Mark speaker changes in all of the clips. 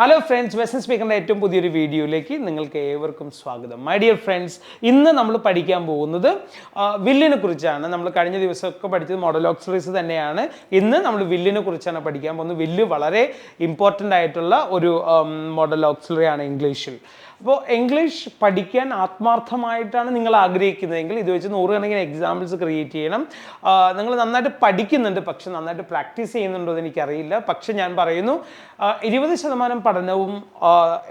Speaker 1: Hello friends Western സ്പീക്കറിന്റെ ഏറ്റവും പുതിയൊരു വീഡിയോയിലേക്ക് നിങ്ങൾക്ക് ഏവർക്കും സ്വാഗതം. മൈ ഡിയർ ഫ്രണ്ട്സ് ഇന്ന് നമ്മൾ പഠിക്കാൻ പോകുന്നത് വില്ലിനെ കുറിച്ചാണ്. നമ്മൾ കഴിഞ്ഞ ദിവസമൊക്കെ പഠിച്ചത് മോഡൽ ഓക്സറീസ് തന്നെയാണ്. ഇന്ന് നമ്മൾ വില്ലിനെ കുറിച്ചാണ് പഠിക്കാൻ പോകുന്നത്. വില്ല് വളരെ ഇമ്പോർട്ടന്റ് ആയിട്ടുള്ള ഒരു മോഡൽ ഓക്സിലറി ആണ് ഇംഗ്ലീഷിൽ. അപ്പോൾ ഇംഗ്ലീഷ് പഠിക്കാൻ ആത്മാർത്ഥമായിട്ടാണ് നിങ്ങൾ ആഗ്രഹിക്കുന്നതെങ്കിൽ ഇത് വെച്ച് നൂറുകണക്കിന് എക്സാമ്പിൾസ് ക്രിയേറ്റ് ചെയ്യണം. നിങ്ങൾ നന്നായിട്ട് പഠിക്കുന്നുണ്ട്. പക്ഷെ നന്നായിട്ട് പ്രാക്ടീസ് ചെയ്യുന്നുണ്ടോ എന്ന് എനിക്കറിയില്ല. പക്ഷെ ഞാൻ പറയുന്നു ഇരുപത് ശതമാനം പഠനവും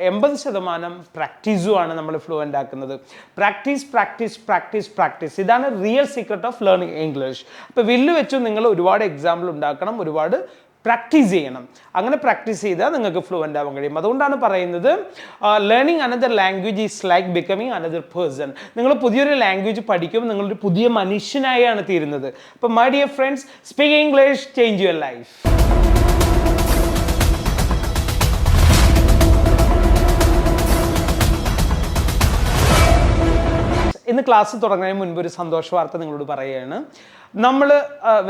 Speaker 1: എൺപത് ശതമാനം പ്രാക്ടീസുമാണ് നമ്മൾ ഫ്ലുവന്റ് ആക്കുന്നത്. പ്രാക്ടീസ് പ്രാക്ടീസ് പ്രാക്ടീസ് പ്രാക്ടീസ് ഇതാണ് real secret of learning English അപ്പോൾ വില്ല് വെച്ചും നിങ്ങൾ ഒരുപാട് എക്സാമ്പിൾ ഉണ്ടാക്കണം. ഒരുപാട് പ്രാക്ടീസ് ചെയ്യണം. അങ്ങനെ പ്രാക്ടീസ് ചെയ്താൽ നിങ്ങൾക്ക് ഫ്ലുവന്റ് ആവാൻ കഴിയും. അതുകൊണ്ടാണ് പറയുന്നത് learning another language is like becoming another person നിങ്ങൾ പുതിയൊരു ലാംഗ്വേജ് പഠിക്കുമ്പോൾ നിങ്ങളൊരു പുതിയ മനുഷ്യനായാണ് തീരുന്നത്. അപ്പോൾ my dear friends speak English change your life ഇന്ന് ക്ലാസ് തുടങ്ങുന്നതിന് മുൻപ് ഒരു സന്തോഷ വാർത്ത നിങ്ങളോട് പറയുകയാണ്. നമ്മൾ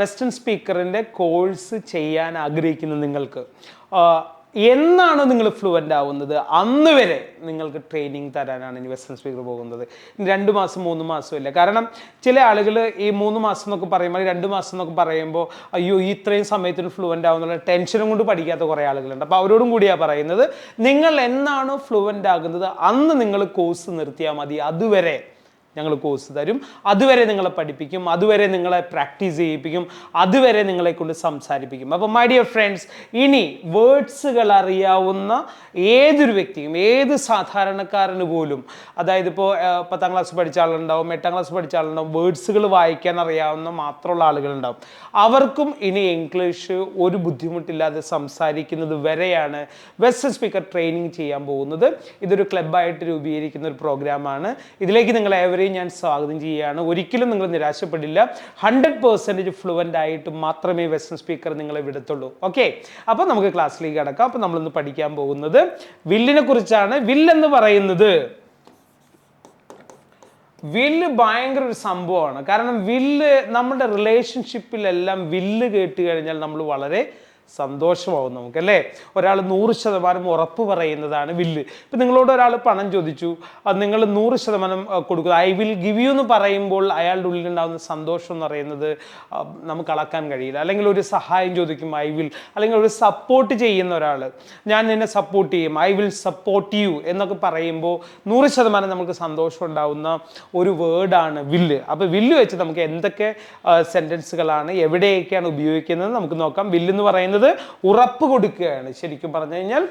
Speaker 1: വെസ്റ്റേൺ സ്പീക്കറിന്റെ കോഴ്സ് ചെയ്യാൻ ആഗ്രഹിക്കുന്ന നിങ്ങൾക്ക് എന്നാണോ നിങ്ങൾ ഫ്ലുവന്റ് ആവുന്നത്? അന്ന് വരെ നിങ്ങൾക്ക് ട്രെയിനിങ് തരാനാണ് ഇനി വെസ്റ്റേൺ സ്പീക്കർ പോകുന്നത്. രണ്ട് മാസം മൂന്ന് മാസം ഇല്ല. കാരണം ചില ആളുകൾ ഈ മൂന്ന് മാസം എന്നൊക്കെ പറയുമ്പോൾ രണ്ട് മാസം എന്നൊക്കെ പറയുമ്പോൾ അയ്യോ ഇത്രയും സമയത്തിന് ഫ്ലുവന്റ് ആവുന്നുള്ള ടെൻഷനും കൊണ്ട് പഠിക്കാത്ത കുറേ ആളുകളുണ്ട്. അപ്പോൾ അവരോടും കൂടിയാണ് പറയുന്നത് നിങ്ങൾ എന്നാണോ ഫ്ലുവന്റ് ആകുന്നത് അന്ന് നിങ്ങൾ കോഴ്സ് നിർത്തിയാൽ മതി. അതുവരെ ഞങ്ങൾ കോഴ്സ് തരും. അതുവരെ നിങ്ങളെ പഠിപ്പിക്കും. അതുവരെ നിങ്ങളെ പ്രാക്ടീസ് ചെയ്യിപ്പിക്കും. അതുവരെ നിങ്ങളെ കൊണ്ട് സംസാരിപ്പിക്കും. അപ്പോൾ മൈ ഡിയർ ഫ്രണ്ട്സ് ഇനി വേർഡ്സുകൾ അറിയാവുന്ന ഏതൊരു വ്യക്തിയും ഏത് സാധാരണക്കാരന് പോലും അതായത് ഇപ്പോൾ പത്താം ക്ലാസ് പഠിച്ച ആളുണ്ടാവും എട്ടാം ക്ലാസ് പഠിച്ച ആളുണ്ടാവും വേർഡ്സുകൾ വായിക്കാൻ അറിയാവുന്ന മാത്രമുള്ള ആളുകളുണ്ടാവും. അവർക്കും ഇനി ഇംഗ്ലീഷ് ഒരു ബുദ്ധിമുട്ടില്ലാതെ സംസാരിക്കുന്നത് വരെയാണ് വെസ്റ്റ് സ്പീക്കർ ട്രെയിനിങ് ചെയ്യാൻ പോകുന്നത്. ഇതൊരു ക്ലബ്ബായിട്ട് രൂപീകരിക്കുന്ന ഒരു പ്രോഗ്രാമാണ് ഇതിലേക്ക് നിങ്ങൾ ഏവരെയും ഞാൻ സ്വാഗതം ചെയ്യുകയാണ്. ഒരിക്കലും നിങ്ങൾ നിരാശപ്പെടില്ല. ഹൺഡ്രഡ് പെർസെന്റേജ് ഫ്ലുവന്റ് ആയിട്ട് മാത്രമേ വെസ്റ്റേൺ സ്പീക്കർ നിങ്ങളെ വിടത്തുള്ളൂ. ഓക്കെ അപ്പോൾ നമുക്ക് ക്ലാസ്സിലേക്ക് കിടക്കാം. അപ്പോൾ നമ്മളിന്ന് പഠിക്കാൻ പോകുന്നത് വില്ലിനെ കുറിച്ചാണ്. വില്ലെന്ന് പറയുന്നത് വില്ല് ഭയങ്കര ഒരു സംഭവമാണ്. കാരണം വില്ല് നമ്മുടെ റിലേഷൻഷിപ്പിലെല്ലാം വില്ല് കേട്ട് കഴിഞ്ഞാൽ നമ്മൾ വളരെ സന്തോഷമാവും നമുക്ക് അല്ലേ? ഒരാൾ നൂറ് ശതമാനം ഉറപ്പ് പറയുന്നതാണ് വില്ല് ഇപ്പം നിങ്ങളോട് ഒരാൾ പണം ചോദിച്ചു നിങ്ങൾ നൂറ് ശതമാനം കൊടുക്കുക. ഐ വിൽ ഗിവ് യു എന്ന് പറയുമ്പോൾ അയാളുടെ ഉള്ളിലുണ്ടാകുന്ന സന്തോഷം എന്ന് പറയുന്നത് നമുക്ക് അളക്കാൻ കഴിയില്ല. അല്ലെങ്കിൽ ഒരു സഹായം ചോദിക്കും ഐ വിൽ അല്ലെങ്കിൽ ഒരു സപ്പോർട്ട് ചെയ്യുന്ന ഒരാൾ ഞാൻ നിന്നെ സപ്പോർട്ട് ചെയ്യും. ഐ വിൽ സപ്പോർട്ട് യു എന്നൊക്കെ പറയുമ്പോൾ നൂറ് ശതമാനം നമുക്ക് സന്തോഷം ഉണ്ടാവുന്ന ഒരു വേർഡാണ് വില്ല്. അപ്പോൾ വില്ല് വെച്ച് നമുക്ക് എന്തൊക്കെ സെന്റൻസുകളാണ് എവിടെയൊക്കെയാണ് ഉപയോഗിക്കുന്നത് നമുക്ക് നോക്കാം. വില്ല് എന്ന് പറയുന്നത് ഉറപ്പ് കൊടുക്കുകയാണ്. ശരിക്കും പറഞ്ഞു കഴിഞ്ഞാൽ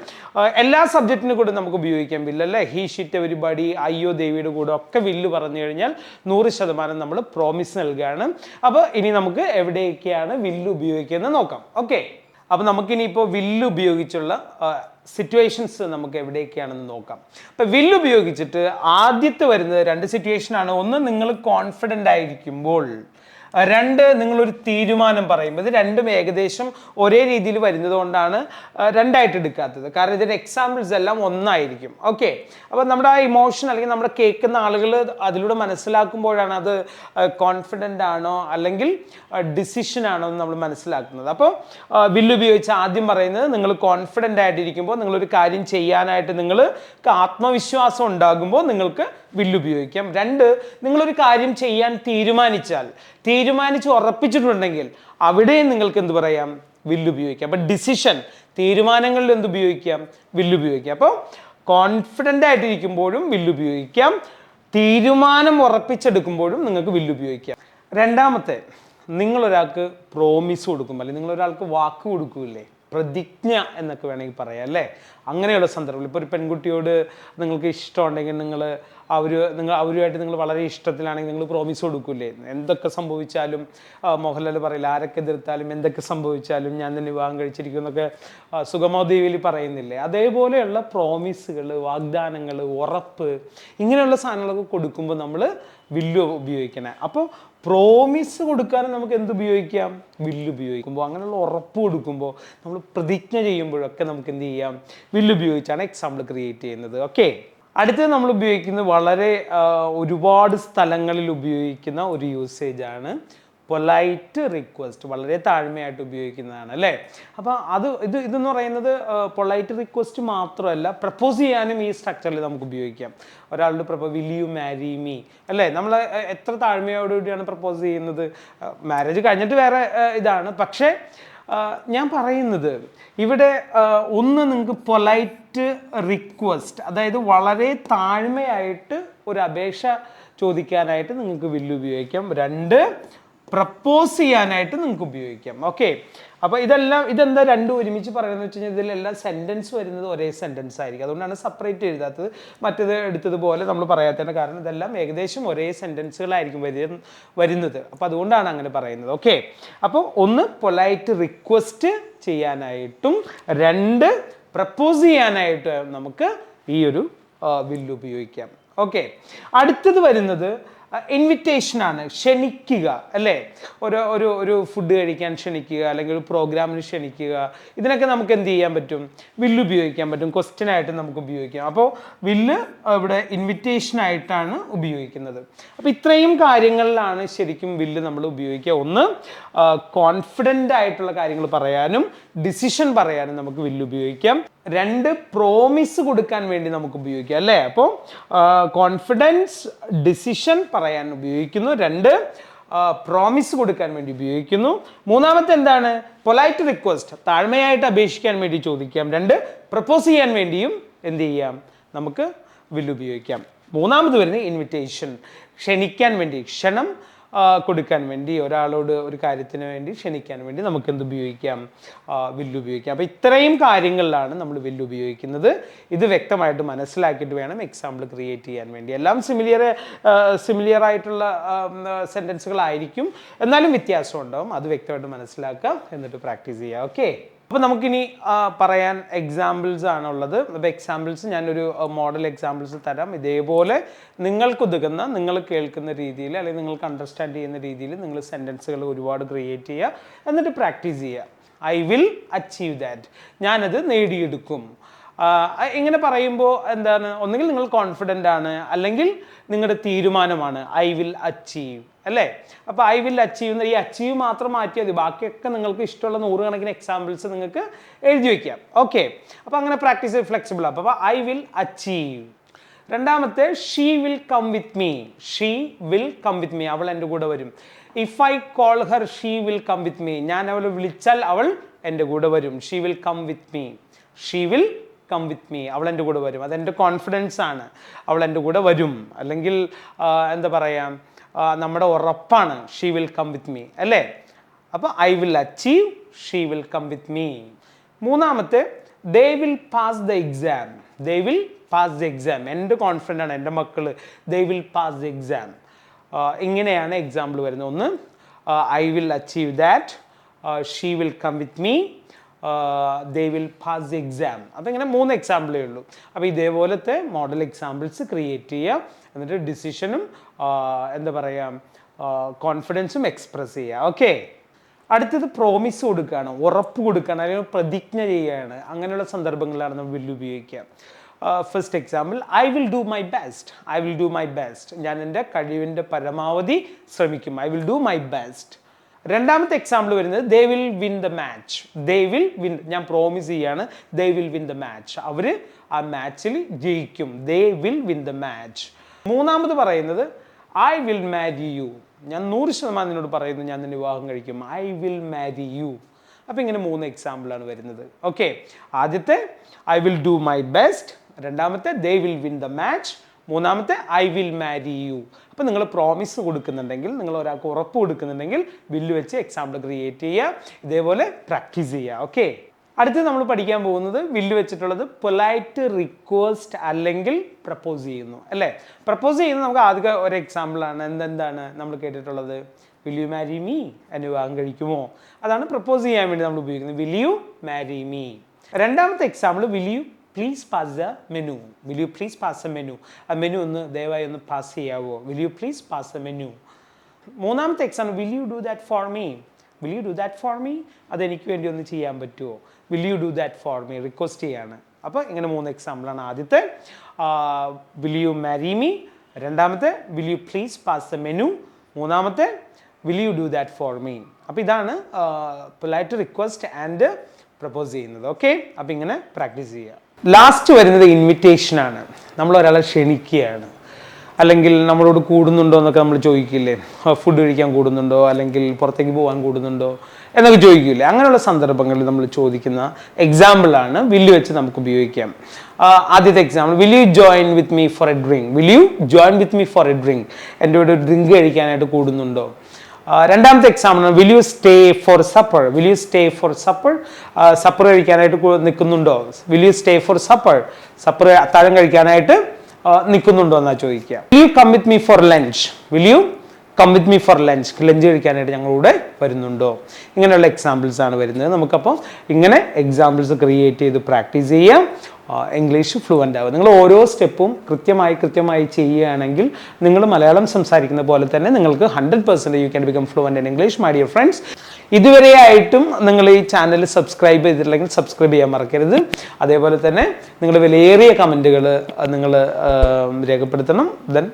Speaker 1: എല്ലാ സബ്ജക്റ്റിനും കൂടെ നമുക്ക് ഉപയോഗിക്കാൻ വില്ല അല്ലേ ഹീ ഷിറ്റ് എവരിബഡി അയ്യോ ദേവിയുടെ കൂടെ ഒക്കെ വില്ല് പറഞ്ഞു കഴിഞ്ഞാൽ നൂറ് ശതമാനം നമ്മൾ പ്രോമിസ് നൽകുകയാണ്. അപ്പോൾ ഇനി നമുക്ക് എവിടെയൊക്കെയാണ് വില്ല് ഉപയോഗിക്കുന്നത് നോക്കാം. ഓക്കെ അപ്പോൾ നമുക്കിനി ഇപ്പോൾ വില്ല് ഉപയോഗിച്ചുള്ള സിറ്റുവേഷൻസ് നമുക്ക് എവിടെയൊക്കെയാണെന്ന് നോക്കാം. അപ്പോൾ വില്ല് ഉപയോഗിച്ചിട്ട് ആദ്യത്തെ വരുന്നത് രണ്ട് സിറ്റുവേഷനാണ് ഒന്ന് നിങ്ങൾ കോൺഫിഡന്റ് ആയിരിക്കുമ്പോൾ രണ്ട് നിങ്ങളൊരു തീരുമാനം പറയുമ്പോൾ ഇത് രണ്ടും ഏകദേശം ഒരേ രീതിയിൽ വരുന്നത് കൊണ്ടാണ് രണ്ടായിട്ട് എടുക്കാത്തത്. കാരണം ഇതിന്റെ എക്സാമ്പിൾസ് എല്ലാം ഒന്നായിരിക്കും. ഓക്കെ അപ്പോൾ നമ്മുടെ ആ ഇമോഷൻ അല്ലെങ്കിൽ നമ്മുടെ കേൾക്കുന്ന ആളുകൾ അതിലൂടെ മനസ്സിലാക്കുമ്പോഴാണ് അത് കോൺഫിഡന്റ് ആണോ അല്ലെങ്കിൽ ഡിസിഷൻ ആണോ എന്ന് നമ്മൾ മനസ്സിലാക്കുന്നത്. അപ്പോൾ ബില്ല് ഉപയോഗിച്ച് ആദ്യം പറയുന്നത് നിങ്ങൾ കോൺഫിഡന്റ് ആയിട്ടിരിക്കുമ്പോൾ നിങ്ങളൊരു കാര്യം ചെയ്യാനായിട്ട് നിങ്ങൾക്ക് ആത്മവിശ്വാസം ഉണ്ടാകുമ്പോൾ നിങ്ങൾക്ക് വില്ല് ഉപയോഗിക്കാം രണ്ട് നിങ്ങളൊരു കാര്യം ചെയ്യാൻ തീരുമാനിച്ചാൽ തീരുമാനിച്ച് ഉറപ്പിച്ചിട്ടുണ്ടെങ്കിൽ അവിടെയും നിങ്ങൾക്ക് എന്ത് പറയാം? വില്ലുപയോഗിക്കാം അപ്പം ഡിസിഷൻ തീരുമാനങ്ങളിൽ എന്ത് ഉപയോഗിക്കാം? വില്ലുപയോഗിക്കാം അപ്പോൾ കോൺഫിഡന്റ് ആയിട്ടിരിക്കുമ്പോഴും വില്ലുപയോഗിക്കാം തീരുമാനം ഉറപ്പിച്ചെടുക്കുമ്പോഴും നിങ്ങൾക്ക് വില്ലുപയോഗിക്കാം രണ്ടാമത്തെ നിങ്ങളൊരാൾക്ക് പ്രോമിസ് കൊടുക്കും. അല്ലെങ്കിൽ നിങ്ങളൊരാൾക്ക് വാക്ക് കൊടുക്കൂല്ലേ? പ്രതിജ്ഞ എന്നൊക്കെ വേണമെങ്കിൽ പറയാം അല്ലേ? അങ്ങനെയുള്ള സന്ദർഭം. ഇപ്പോൾ ഒരു പെൺകുട്ടിയോട് നിങ്ങൾക്ക് ഇഷ്ടമുണ്ടെങ്കിൽ നിങ്ങൾ അവർ നിങ്ങൾ അവരുമായിട്ട് നിങ്ങൾ വളരെ ഇഷ്ടത്തിലാണെങ്കിൽ നിങ്ങൾ പ്രോമിസ് കൊടുക്കില്ലേ? എന്തൊക്കെ സംഭവിച്ചാലും മോഹൻലാൽ പറയില്ല ആരൊക്കെ എതിർത്താലും എന്തൊക്കെ സംഭവിച്ചാലും ഞാൻ തന്നെ വിവാഹം കഴിച്ചിരിക്കും എന്നൊക്കെ സുഗമോ പറയുന്നില്ലേ? അതേപോലെയുള്ള പ്രോമിസുകൾ വാഗ്ദാനങ്ങൾ ഉറപ്പ് ഇങ്ങനെയുള്ള സാധനങ്ങളൊക്കെ കൊടുക്കുമ്പോൾ നമ്മൾ വില്ല് ഉപയോഗിക്കണേ. അപ്പോൾ പ്രോമിസ് കൊടുക്കാനും നമുക്ക് എന്ത് ഉപയോഗിക്കാം? വില്ല് ഉപയോഗിക്കുമ്പോൾ അങ്ങനെയുള്ള ഉറപ്പ് കൊടുക്കുമ്പോൾ നമ്മൾ പ്രതിജ്ഞ ചെയ്യുമ്പോഴൊക്കെ നമുക്ക് എന്ത് ചെയ്യാം? വില്ല് ഉപയോഗിച്ചാണ് എക്സാമ്പിൾ ക്രിയേറ്റ് ചെയ്യുന്നത്. ഓക്കെ അടുത്തത് നമ്മൾ ഉപയോഗിക്കുന്നത് വളരെ ഒരുപാട് സ്ഥലങ്ങളിൽ ഉപയോഗിക്കുന്ന ഒരു യൂസേജ് ആണ്. പൊലൈറ്റ് റിക്വസ്റ്റ് വളരെ താഴ്മയായിട്ട് ഉപയോഗിക്കുന്നതാണ് അല്ലേ? അപ്പോൾ അത് ഇത് ഇതെന്ന് പറയുന്നത് പൊലൈറ്റ് റിക്വസ്റ്റ് മാത്രമല്ല പ്രപ്പോസ് ചെയ്യാനും ഈ സ്ട്രക്ചറിൽ നമുക്ക് ഉപയോഗിക്കാം. ഒരാളുടെ പ്രപ്പോ വിൽ യു മാരി മീ അല്ലേ? നമ്മൾ എത്ര താഴ്മയോടുകൂടിയാണ് പ്രപ്പോസ് ചെയ്യുന്നത്? മാരേജ് കഴിഞ്ഞിട്ട് വേറെ ഇതാണ്. പക്ഷേ ഞാൻ പറയുന്നത് ഇവിടെ ഒന്ന് നിങ്ങൾക്ക് പൊലൈറ്റ് റിക്വസ്റ്റ് അതായത് വളരെ താഴ്മയായിട്ട് ഒരു അപേക്ഷ ചോദിക്കാനായിട്ട് നിങ്ങൾക്ക് വില്ല് ഉപയോഗിക്കാം. രണ്ട് പ്രപ്പോസ് ചെയ്യാനായിട്ട് നിങ്ങൾക്ക് ഉപയോഗിക്കാം. ഓക്കെ അപ്പോൾ ഇതെല്ലാം ഇതെന്താ രണ്ടും ഒരുമിച്ച് പറയുന്നത് വെച്ച് കഴിഞ്ഞാൽ ഇതിലെല്ലാം സെന്റൻസ് വരുന്നത് ഒരേ സെന്റൻസ് ആയിരിക്കും. അതുകൊണ്ടാണ് സെപ്പറേറ്റ് എഴുതാത്തത്. മറ്റേത് എടുത്തതുപോലെ നമ്മൾ പറയാത്തതിന്റെ കാരണം ഇതെല്ലാം ഏകദേശം ഒരേ സെന്റൻസുകളായിരിക്കും വരി വരുന്നത്. അപ്പോൾ അതുകൊണ്ടാണ് അങ്ങനെ പറയുന്നത്. ഓക്കെ അപ്പോൾ ഒന്ന് പൊലൈറ്റ് റിക്വസ്റ്റ് ചെയ്യാനായിട്ടും രണ്ട് പ്രപ്പോസ് ചെയ്യാനായിട്ട് നമുക്ക് ഈ ഒരു വില്ല് ഉപയോഗിക്കാം. ഓക്കെ അടുത്തത് വരുന്നത് ഇൻവിറ്റേഷൻ ആണ്. ക്ഷണിക്കുക അല്ലേ? ഒരു ഒരു ഒരു ഫുഡ് കഴിക്കാൻ ക്ഷണിക്കുക അല്ലെങ്കിൽ ഒരു പ്രോഗ്രാമിന് ക്ഷണിക്കുക. ഇതിനൊക്കെ നമുക്ക് എന്ത് ചെയ്യാൻ പറ്റും? വില്ല് ഉപയോഗിക്കാൻ പറ്റും. ക്വസ്റ്റ്യൻ ആയിട്ട് നമുക്ക് ഉപയോഗിക്കാം. അപ്പോൾ വില്ല് ഇവിടെ ഇൻവിറ്റേഷനായിട്ടാണ് ഉപയോഗിക്കുന്നത്. അപ്പോൾ ഇത്രയും കാര്യങ്ങളിലാണ് ശരിക്കും വില്ല് നമ്മൾ ഉപയോഗിക്കുക. ഒന്ന് കോൺഫിഡന്റ് ആയിട്ടുള്ള കാര്യങ്ങൾ പറയാനും ഡിസിഷൻ പറയാനും നമുക്ക് വില്ല് ഉപയോഗിക്കാം. രണ്ട് പ്രോമിസ് കൊടുക്കാൻ വേണ്ടി നമുക്ക് ഉപയോഗിക്കാം അല്ലേ? അപ്പോൾ കോൺഫിഡൻസ് ഡിസിഷൻ പറയാൻ ഉപയോഗിക്കുന്നു. രണ്ട് പ്രോമിസ് കൊടുക്കാൻ വേണ്ടി ഉപയോഗിക്കുന്നു. മൂന്നാമത്തെ എന്താണ്? പൊലൈറ്റ് റിക്വസ്റ്റ് താഴ്മയായിട്ട് അപേക്ഷിക്കാൻ വേണ്ടി ചോദിക്കാം. രണ്ട് പ്രപ്പോസ് ചെയ്യാൻ വേണ്ടിയും എന്ത് ചെയ്യാം? നമുക്ക് വില്ല് ഉപയോഗിക്കാം. മൂന്നാമത് വരുന്നത് ഇൻവിറ്റേഷൻ ക്ഷണിക്കാൻ വേണ്ടി ക്ഷണം. കൊടുക്കാൻ വേണ്ടി ഒരാളോട് ഒരു കാര്യത്തിന് വേണ്ടി ക്ഷണിക്കാൻ വേണ്ടി നമുക്ക് എന്ത് ഉപയോഗിക്കാം വില്ല് ഉപയോഗിക്കാം. അപ്പോൾ ഇത്രയും കാര്യങ്ങളിലാണ് നമ്മൾ വില്ല് ഉപയോഗിക്കുന്നത്. ഇത് വ്യക്തമായിട്ട് മനസ്സിലാക്കിയിട്ട് വേണം എക്സാമ്പിൾ ക്രിയേറ്റ് ചെയ്യാൻ വേണ്ടി. എല്ലാം സിമിലിയർ സിമിലിയർ ആയിട്ടുള്ള സെന്റൻസുകളായിരിക്കും എന്നാലും വ്യത്യാസം ഉണ്ടാവും അത് വ്യക്തമായിട്ട് മനസ്സിലാക്കാം. എന്നിട്ട് പ്രാക്ടീസ് ചെയ്യുക ഓക്കെ അപ്പോൾ നമുക്കിനി പറയാൻ എക്സാമ്പിൾസ് ആണുള്ളത്. അപ്പോൾ എക്സാമ്പിൾസ് ഞാനൊരു മോഡൽ എക്സാമ്പിൾസ് തരാം. ഇതേപോലെ നിങ്ങൾക്ക് ഉതകുന്ന നിങ്ങൾ കേൾക്കുന്ന രീതിയിൽ അല്ലെങ്കിൽ നിങ്ങൾക്ക് അണ്ടർസ്റ്റാൻഡ് ചെയ്യുന്ന രീതിയിൽ നിങ്ങൾ സെന്റൻസുകൾ ഒരുപാട് ക്രിയേറ്റ് ചെയ്യുക. എന്നിട്ട് പ്രാക്ടീസ് ചെയ്യുക. ഐ വിൽ അച്ചീവ് ദാറ്റ് ഞാനത് നേടിയെടുക്കും. ഇങ്ങനെ പറയുമ്പോൾ എന്താണ്? ഒന്നുകിൽ നിങ്ങൾ കോൺഫിഡന്റ് ആണ് അല്ലെങ്കിൽ നിങ്ങളുടെ തീരുമാനമാണ്. ഐ വിൽ അച്ചീവ് അല്ലേ? അപ്പോൾ ഐ വിൽ അച്ചീവ് ഈ അച്ചീവ് മാത്രം മാറ്റിയാൽ മതി. ബാക്കിയൊക്കെ നിങ്ങൾക്ക് ഇഷ്ടമുള്ള നൂറുകണക്കിന് എക്സാമ്പിൾസ് നിങ്ങൾക്ക് എഴുതി വയ്ക്കാം ഓക്കെ അപ്പോൾ അങ്ങനെ പ്രാക്ടീസ് ഫ്ലെക്സിബിൾ അപ്പോൾ ഐ വിൽ അച്ചീവ് രണ്ടാമത്തെ she will come with me she will come with me അവൾ എന്റെ കൂടെ വരും. If I call her she will come with me ഞാൻ അവളെ വിളിച്ചാൽ അവൾ എന്റെ കൂടെ വരും. She will come with me she will come with me അവൾ എന്റെ കൂടെ വരും. അതെന്റെ കോൺഫിഡൻസ് ആണ്. അവൾ എന്റെ കൂടെ വരും. അല്ലെങ്കിൽ എന്താ പറയുക നമ്മുടെ ഉറപ്പാണ് she will come with me അല്ലേ? അപ്പോൾ I will achieve she will come with me മൂന്നാമത്തെ they will pass the exam they will pass the exam എന്റെ കോൺഫിഡന്റ് ആണ് എന്റെ മക്കൾ they will pass the exam ഇങ്ങനെയാണ് എക്സാമ്പിൾ വരുന്നത്. ഒന്ന് I will achieve that she will come with me they will pass the exam അതങ്ങനെ മൂന്ന് എക്സാമ്പിളേ ഉള്ളൂ. അപ്പോൾ ഇതേപോലത്തെ മോഡൽ എക്സാമ്പിൾസ് ക്രിയേറ്റ് ചെയ്യുക എന്നിട്ട് ഡിസിഷനും എന്താ പറയുക കോൺഫിഡൻസും എക്സ്പ്രസ് ചെയ്യുക ഓക്കെ അടുത്തത് പ്രോമിസ് കൊടുക്കുകയാണ് ഉറപ്പ് കൊടുക്കുകയാണ് അല്ലെങ്കിൽ പ്രതിജ്ഞ ചെയ്യുകയാണ് അങ്ങനെയുള്ള സന്ദർഭങ്ങളിലാണ് നമ്മൾ വില്ല് ഉപയോഗിക്കുക. First example I will do my best I will do my best ഞാൻ എന്റെ കഴിവിന്റെ പരമാവധി ശ്രമിക്കും. I will do my best രണ്ടാമത്തെ എക്സാമ്പിൾ വരുന്നത് they will win the match they will win ഞാൻ പ്രോമിസ് ചെയ്യാണ് they will win the match അവർ ആ മാച്ചിൽ ജയിക്കും. They will win the match മൂന്നാമത് പറയുന്നത് ഐ വിൽ മാരി യു ഞാൻ നൂറ് ശതമാനം നിന്നോട് പറയുന്നു ഞാൻ നിന്നെ വിവാഹം കഴിക്കും. ഐ വിൽ മാരി യു അപ്പോൾ ഇങ്ങനെ മൂന്ന് എക്സാമ്പിളാണ് വരുന്നത്. ഓക്കെ ആദ്യത്തെ I will do my best രണ്ടാമത്തെ they will win the match മൂന്നാമത്തെ ഐ വിൽ മാരി യു അപ്പോൾ നിങ്ങൾ പ്രോമിസ് കൊടുക്കുന്നുണ്ടെങ്കിൽ നിങ്ങൾ ഒരാൾക്ക് ഉറപ്പ് കൊടുക്കുന്നുണ്ടെങ്കിൽ ബില്ല് വെച്ച് എക്സാമ്പിൾ ക്രിയേറ്റ് ചെയ്യുക ഇതേപോലെ പ്രാക്ടീസ് ചെയ്യുക ഓക്കെ അടുത്ത് നമ്മൾ പഠിക്കാൻ പോകുന്നത് വില്ല് വെച്ചിട്ടുള്ളത് പൊലൈറ്റ് റിക്വസ്റ്റ് അല്ലെങ്കിൽ പ്രപ്പോസ് ചെയ്യുന്നു അല്ലേ? പ്രപ്പോസ് ചെയ്യുന്നത് നമുക്ക് ആദ്യ ഒരു എക്സാമ്പിളാണ് എന്തെന്താണ് നമ്മൾ കേട്ടിട്ടുള്ളത്? വിൽ യു മാരി മീ എന്നെ വിവാഹം കഴിക്കുമോ? അതാണ് പ്രപ്പോസ് ചെയ്യാൻ വേണ്ടി നമ്മൾ ഉപയോഗിക്കുന്നത്. വിൽ യു മാരി മീ രണ്ടാമത്തെ example will you please pass the menu will you please pass a menu ആ മെനു ഒന്ന് ദയവായി ഒന്ന് pass ചെയ്യാവോ? Will you please pass a menu മൂന്നാമത്തെ exam will you do that for me will you do that for me അതെനിക്ക് വേണ്ടി ഒന്ന് ചെയ്യാൻ പറ്റുമോ will you do that for me request ചെയ്യാണ്. അപ്പോൾ ഇങ്ങനെ മൂന്ന് എക്സാമ്പിളാണ് ആദ്യത്തെ. വിൽ യു മാരി മീ രണ്ടാമത്തെ will you please pass the menu മൂന്നാമത്തെ will you do that for me അപ്പോൾ ഇതാണ് പൊലൈറ്റ് റിക്വസ്റ്റ് ആൻഡ് പ്രപ്പോസ് ചെയ്യുന്നത്. ഓക്കെ അപ്പോൾ ഇങ്ങനെ പ്രാക്ടീസ് ചെയ്യുക. ലാസ്റ്റ് വരുന്നത് ഇൻവിറ്റേഷനാണ് നമ്മൾ ഒരാളെ ക്ഷണിക്കുകയാണ്. അല്ലെങ്കിൽ നമ്മളോട് കൂടുന്നുണ്ടോ എന്നൊക്കെ നമ്മൾ ചോദിക്കില്ലേ? ഫുഡ് കഴിക്കാൻ കൂടുന്നുണ്ടോ? അല്ലെങ്കിൽ പുറത്തേക്ക് പോകാൻ കൂടുന്നുണ്ടോ? എന്നൊക്കെ ചോദിക്കില്ലേ? അങ്ങനെയുള്ള സന്ദർഭങ്ങളിൽ നമ്മൾ ചോദിക്കുന്ന എക്സാമ്പിളാണ് വില്ല് വെച്ച് നമുക്ക് ഉപയോഗിക്കാം. ആദ്യത്തെ example will you join with me for a drink will you join with me for a drink എന്റെ കൂടെ ഡ്രിങ്ക് കഴിക്കാനായിട്ട് കൂടുന്നുണ്ടോ? രണ്ടാമത്തെ example will you stay for supper will you stay for supper supper കഴിക്കാനായിട്ട് നിൽക്കുന്നുണ്ടോ will you stay for supper supper അത്താഴം കഴിക്കാനായിട്ട് നിൽക്കുന്നുണ്ടോ എന്നാ ചോദിക്കുക. Will you come with me for lunch will you come with me for lunch lunch കഴിക്കാനായിട്ട് ഞങ്ങളുടെ വരുന്നുണ്ടോ? ഇങ്ങനെയുള്ള എക്സാമ്പിൾസ് ആണ് വരുന്നത്. നമുക്കപ്പോൾ ഇങ്ങനെ എക്സാമ്പിൾസ് ക്രിയേറ്റ് ചെയ്ത് പ്രാക്ടീസ് ചെയ്യാം. ഇംഗ്ലീഷ് ഫ്ലുവന്റ് ആവുക നിങ്ങൾ ഓരോ സ്റ്റെപ്പും കൃത്യമായി കൃത്യമായി ചെയ്യുകയാണെങ്കിൽ നിങ്ങൾ മലയാളം സംസാരിക്കുന്ന പോലെ തന്നെ നിങ്ങൾക്ക് hundred percent you can become fluent in English my dear friends ഇതുവരെയായിട്ടും നിങ്ങൾ ഈ ചാനൽ സബ്സ്ക്രൈബ് ചെയ്തിട്ടില്ലെങ്കിൽ സബ്സ്ക്രൈബ് ചെയ്യാൻ മറക്കരുത്. അതേപോലെ തന്നെ നിങ്ങൾ വിലയേറിയ കമന്റുകൾ നിങ്ങൾ രേഖപ്പെടുത്തണം. ദെൻ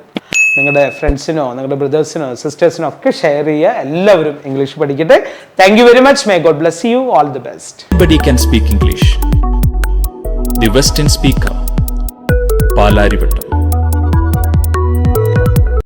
Speaker 1: നിങ്ങളുടെ ഫ്രണ്ട്സിനോ നിങ്ങളുടെ ബ്രദേഴ്സിനോ സിസ്റ്റേഴ്സിനോ ഒക്കെ ഷെയർ ചെയ്യുക. എല്ലാവരും ഇംഗ്ലീഷ് പഠിക്കട്ടെ. Thank you very much may God bless you all the best
Speaker 2: Everybody can speak English. The Western Speaker. Palarivattom